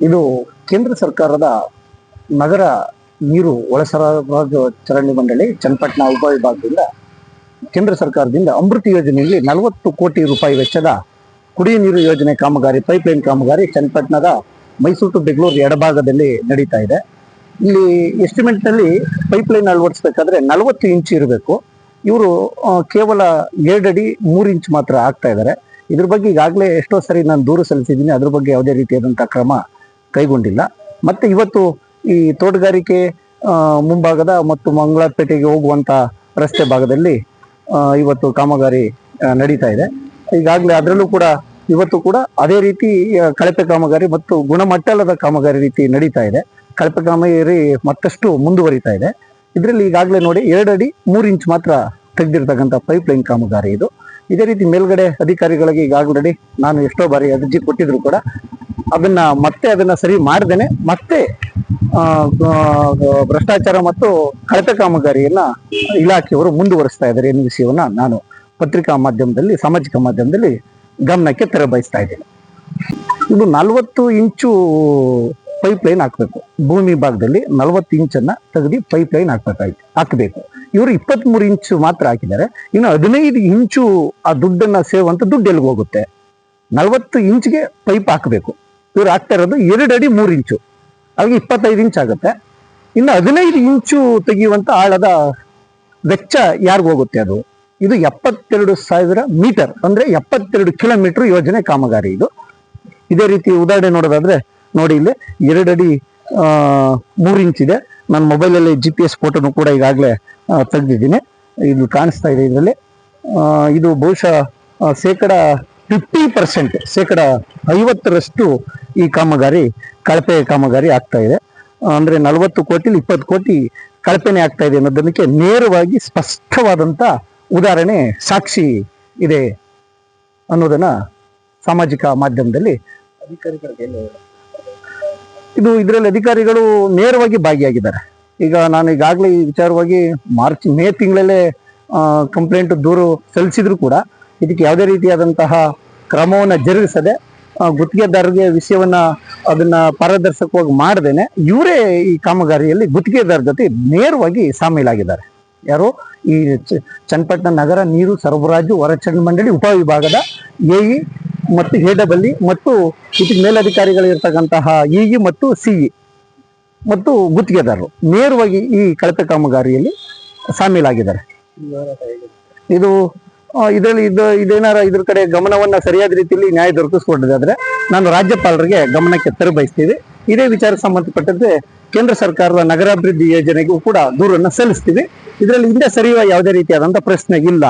ಇದು ಕೇಂದ್ರ ಸರ್ಕಾರದ ನಗರ ನೀರು ಒಳಸರಬರಾಜು ಚರಂಡಿ ಮಂಡಳಿ, ಚನ್ನಪಟ್ಟಣ ಉಪವಿಭಾಗದಿಂದ ಕೇಂದ್ರ ಸರ್ಕಾರದಿಂದ ಅಮೃತ ಯೋಜನೆಯಲ್ಲಿ ನಲವತ್ತು ಕೋಟಿ ರೂಪಾಯಿ ವೆಚ್ಚದ ಕುಡಿಯುವ ನೀರು ಯೋಜನೆ ಕಾಮಗಾರಿ, ಪೈಪ್ಲೈನ್ ಕಾಮಗಾರಿ ಚನ್ನಪಟ್ಟಣದ ಮೈಸೂರು ಟು ಬೆಂಗಳೂರು ಎಡಭಾಗದಲ್ಲಿ ನಡೀತಾ ಇದೆ. ಇಲ್ಲಿ ಎಸ್ಟಿಮೇಟ್ನಲ್ಲಿ ಪೈಪ್ಲೈನ್ ಅಳವಡಿಸಬೇಕಾದ್ರೆ ನಲವತ್ತು ಇಂಚ್ ಇರಬೇಕು. ಇವರು ಕೇವಲ ಎರಡು ಅಡಿ ಮೂರು ಇಂಚ್ ಮಾತ್ರ ಆಗ್ತಾ ಇದ್ದಾರೆ. ಇದ್ರ ಬಗ್ಗೆ ಈಗಾಗಲೇ ಎಷ್ಟೋ ಸರಿ ನಾನು ದೂರು ಸಲ್ಲಿಸಿದ್ದೀನಿ. ಅದ್ರ ಬಗ್ಗೆ ಯಾವುದೇ ರೀತಿಯಾದಂಥ ಕ್ರಮ ಕೈಗೊಂಡಿಲ್ಲ. ಮತ್ತೆ ಇವತ್ತು ಈ ತೋಟಗಾರಿಕೆ ಮುಂಭಾಗದ ಮತ್ತು ಮಂಗಳಪೇಟೆಗೆ ಹೋಗುವಂತ ರಸ್ತೆ ಭಾಗದಲ್ಲಿ ಇವತ್ತು ಕಾಮಗಾರಿ ನಡೀತಾ ಇದೆ. ಈಗಾಗಲೇ ಅದರಲ್ಲೂ ಕೂಡ ಇವತ್ತು ಕೂಡ ಅದೇ ರೀತಿ ಕಳಪೆ ಕಾಮಗಾರಿ ಮತ್ತು ಗುಣಮಟ್ಟಲದ ಕಾಮಗಾರಿ ರೀತಿ ನಡೀತಾ ಇದೆ. ಕಳಪೆ ಕಾಮಗಾರಿ ಮತ್ತಷ್ಟು ಮುಂದುವರಿತಾ ಇದೆ. ಇದರಲ್ಲಿ ಈಗಾಗಲೇ ನೋಡಿ ಎರಡು ಅಡಿ ಮೂರು ಇಂಚ್ ಮಾತ್ರ ತೆಗೆದಿರ್ತಕ್ಕಂಥ ಪೈಪ್ ಲೈನ್ ಕಾಮಗಾರಿ ಇದು. ಇದೇ ರೀತಿ ಮೇಲ್ಗಡೆ ಅಧಿಕಾರಿಗಳಿಗೆ ಈಗಾಗಲೇ ನಾನು ಎಷ್ಟೋ ಬಾರಿ ಅರ್ಜಿ ಕೊಟ್ಟಿದ್ರು ಕೂಡ ಅದನ್ನ ಮತ್ತೆ ಅದನ್ನ ಸರಿ ಮಾಡ್ದೇನೆ. ಮತ್ತೆ ಭ್ರಷ್ಟಾಚಾರ ಮತ್ತು ಕಳಪೆ ಕಾಮಗಾರಿಯನ್ನ ಇಲಾಖೆಯವರು ಮುಂದುವರಿಸ್ತಾ ಇದ್ದಾರೆ ಎನ್ನುವ ವಿಷಯವನ್ನ ನಾನು ಪತ್ರಿಕಾ ಮಾಧ್ಯಮದಲ್ಲಿ, ಸಾಮಾಜಿಕ ಮಾಧ್ಯಮದಲ್ಲಿ ಗಮನಕ್ಕೆ ತರಬಯಸ್ತಾ ಇದ್ದೇನೆ. ಇದು ನಲವತ್ತು ಇಂಚು ಪೈಪ್ ಲೈನ್ ಹಾಕ್ಬೇಕು. ಭೂಮಿ ಭಾಗದಲ್ಲಿ ನಲವತ್ತು ಇಂಚನ್ನ ತೆಗೆದು ಪೈಪ್ ಲೈನ್ ಹಾಕ್ಬೇಕಾಯ್ತು, ಹಾಕಬೇಕು. ಇವರು ಇಪ್ಪತ್ಮೂರು ಇಂಚು ಮಾತ್ರ ಹಾಕಿದ್ದಾರೆ. ಇನ್ನು ಹದಿನೈದು ಇಂಚು ಆ ದುಡ್ಡನ್ನ ಸೇವ್ ಅಂತ ದುಡ್ಡು ಎಲ್ಲಿಗೆ ಹೋಗುತ್ತೆ? ನಲವತ್ತು ಇಂಚ್ಗೆ ಪೈಪ್ ಹಾಕಬೇಕು. ಇವ್ರು ಹಾಕ್ತಾ ಇರೋದು ಎರಡು ಅಡಿ ಮೂರು ಇಂಚು. ಹಾಗೆ ಇಪ್ಪತ್ತೈದು ಇಂಚ್ ಆಗುತ್ತೆ. ಇನ್ನು ಹದಿನೈದು ಇಂಚು ತೆಗೆಯುವಂತ ಆಳದ ವೆಚ್ಚ ಯಾರಿಗೂ ಹೋಗುತ್ತೆ ಅದು? ಇದು ಎಪ್ಪತ್ತೆರಡು ಸಾವಿರ ಮೀಟರ್ ಅಂದ್ರೆ ಎಪ್ಪತ್ತೆರಡು ಕಿಲೋಮೀಟರ್ ಯೋಜನೆ ಕಾಮಗಾರಿ ಇದು. ಇದೇ ರೀತಿ ಉದಾಹರಣೆ ನೋಡೋದಾದ್ರೆ ನೋಡಿ ಇಲ್ಲಿ ಎರಡು ಅಡಿ ಆ, ಮೂರು ಇಂಚ್ ಇದೆ. ನನ್ನ ಮೊಬೈಲಲ್ಲಿ ಜಿ ಪಿ ಎಸ್ ಫೋಟೋನು ಕೂಡ ಈಗಾಗಲೇ ತೆಗೆದಿದ್ದೀನಿ. ಇದು ಕಾಣಿಸ್ತಾ ಇದೆ ಇದರಲ್ಲಿ. ಇದು ಬಹುಶಃ ಶೇಕಡ ಫಿಫ್ಟಿ ಪರ್ಸೆಂಟ್ ಶೇಕಡ ಐವತ್ತರಷ್ಟು ಈ ಕಾಮಗಾರಿ, ಕಳಪೆ ಕಾಮಗಾರಿ ಆಗ್ತಾ ಇದೆ. ಅಂದರೆ ನಲವತ್ತು ಕೋಟಿಲಿ ಇಪ್ಪತ್ತು ಕೋಟಿ ಕಳಪೆನೆ ಆಗ್ತಾ ಇದೆ ಅನ್ನೋದಕ್ಕೆ ನೇರವಾಗಿ ಸ್ಪಷ್ಟವಾದಂತ ಉದಾಹರಣೆ, ಸಾಕ್ಷಿ ಇದೆ ಅನ್ನೋದನ್ನ ಸಾಮಾಜಿಕ ಮಾಧ್ಯಮದಲ್ಲಿ ಇದು ಇದರಲ್ಲಿ ಅಧಿಕಾರಿಗಳು ನೇರವಾಗಿ ಭಾಗಿಯಾಗಿದ್ದಾರೆ. ಈಗ ನಾನು ಈಗಾಗಲೇ ಈ ವಿಚಾರವಾಗಿ ಮಾರ್ಚ್, ಮೇ ತಿಂಗಳಲ್ಲೇ ಕಂಪ್ಲೇಂಟ್ ದೂರು ಸಲ್ಲಿಸಿದ್ರು ಕೂಡ. ಇದಕ್ಕೆ ಯಾವುದೇ ರೀತಿಯಾದಂತಹ ಕ್ರಮವನ್ನು ಜರುಗಿಸದೆ ಗುತ್ತಿಗೆದಾರರಿಗೆ ವಿಷಯವನ್ನ ಅದನ್ನ ಪಾರದರ್ಶಕವಾಗಿ ಮಾಡದೇನೆ, ಇವರೇ ಈ ಕಾಮಗಾರಿಯಲ್ಲಿ ಗುತ್ತಿಗೆದಾರ ಜೊತೆ ನೇರವಾಗಿ ಸಾಮೀಲಾಗಿದ್ದಾರೆ. ಯಾರು? ಈ ಚನ್ನಪಟ್ಟಣ ನಗರ ನೀರು ಸರಬರಾಜು ಹೊರಚಂಡ ಮಂಡಳಿ ಉಪವಿಭಾಗದ ಎಇ ಮತ್ತು ಹೇಡಬಲ್ಲಿ ಮತ್ತು ಇದಕ್ಕೆ ಮೇಲಧಿಕಾರಿಗಳು ಇರ್ತಕ್ಕಂತಹ ಇಇ ಮತ್ತು ಸಿಇ ಮತ್ತು ಗುತ್ತಿಗೆದಾರರು ನೇರವಾಗಿ ಈ ಕಳಪೆ ಕಾಮಗಾರಿಯಲ್ಲಿ ಸಾಮೀಲಾಗಿದ್ದಾರೆ. ಇದು ಇದರಲ್ಲಿ ಇದು ಇದೇನಾರ ಇದ್ರ ಕಡೆ ಗಮನವನ್ನ ಸರಿಯಾದ ರೀತಿಯಲ್ಲಿ ನ್ಯಾಯ ದೊರಕಿಸ್ಕೊಂಡಿದ್ದಾದ್ರೆ ನಾನು ರಾಜ್ಯಪಾಲರಿಗೆ ಗಮನಕ್ಕೆ ತರಬಯಸ್ತೀವಿ ಇದೇ ವಿಚಾರಕ್ಕೆ ಸಂಬಂಧಪಟ್ಟಂತೆ ಕೇಂದ್ರ ಸರ್ಕಾರದ ನಗರಾಭಿವೃದ್ಧಿ ಯೋಜನೆಗೂ ಕೂಡ ದೂರನ್ನ ಸಲ್ಲಿಸ್ತೀವಿ ಇದರಲ್ಲಿ ಹಿಂದೆ ಸರಿಯುವ ಯಾವುದೇ ರೀತಿಯಾದಂತ ಪ್ರಶ್ನೆ ಇಲ್ಲ.